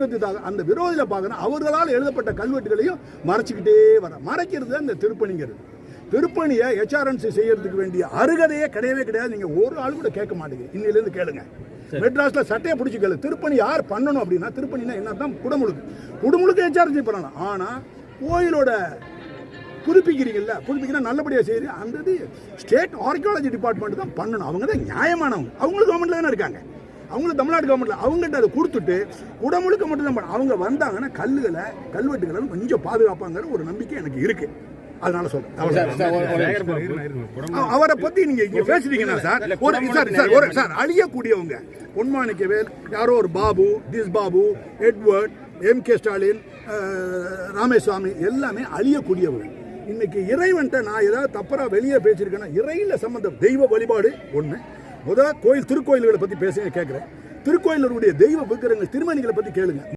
அந்த விரோதியில் பார்க்கணும். அவர்களால் எழுதப்பட்ட கல்வெட்டுகளையும் மறைச்சிக்கிட்டே வர மறைக்கிறது இந்த திருப்பணிங்கிறது. திருப்பணியை ஹெச்ஆர்என்சி செய்யறதுக்கு வேண்டிய அருகதையே கிடையவே கிடையாது. நீங்க ஒரு ஆள் கூட கேட்க மாட்டீங்க இன்னிலேருந்து கேளுங்க. மெட்ராஸ்ல சட்டையை பிடிச்சி கேளு. திருப்பணி யார் பண்ணணும் அப்படின்னா திருப்பணினா என்ன தான் குடமுழுக்கு குடமுழுக்கு ஹெச்ஆர்என்சி பண்ணலாம். ஆனா கோயிலோட புதுப்பிக்கிறீங்கல்ல புதுப்பிக்கிறா நல்லபடியாக செய்யுது அந்த இது ஸ்டேட் ஆர்கியாலஜி டிபார்ட்மெண்ட் தான் பண்ணணும். அவங்க தான் நியாயமானவங்க. அவங்களும் கவர்மெண்ட்ல தானே இருக்காங்க. அவங்களும் தமிழ்நாடு கவர்மெண்ட்ல அவங்ககிட்ட அதை கொடுத்துட்டு குடமுழுக்க மட்டும் தான். அவங்க வந்தாங்கன்னா கல்லுகளை கல்வெட்டுகளை கொஞ்சம் பாதுகாப்பாங்கிற ஒரு நம்பிக்கை எனக்கு இருக்கு. அதனால சொல்றேன். அவரை பத்தி நீங்க இங்க பேசுறீங்கன்னா சார் ஒரு சார் சார் ஒரு சார் அழியக்கூடியவங்க. பொன்மாணிக்கவேல் யாரோ ஒரு Babu this Babu Edward M K Stalin Ramaswamy எல்லாமே அழியக்கூடியவங்க இன்னைக்கு இறைவன்ட்ட நான் ஏதாவது தப்பரா வெளியே பேசியிருக்கேன்னா இறையில சம்பந்தம் தெய்வ வழிபாடு ஒண்ணு. முதல் கோயில் திருக்கோயில்களை பத்தி பேசுங்க கேட்கிறேன் திருக்கோயிலருடைய தெய்வ விக்கிரங்கள் திருமணிகளை பத்தி கேளுங்க.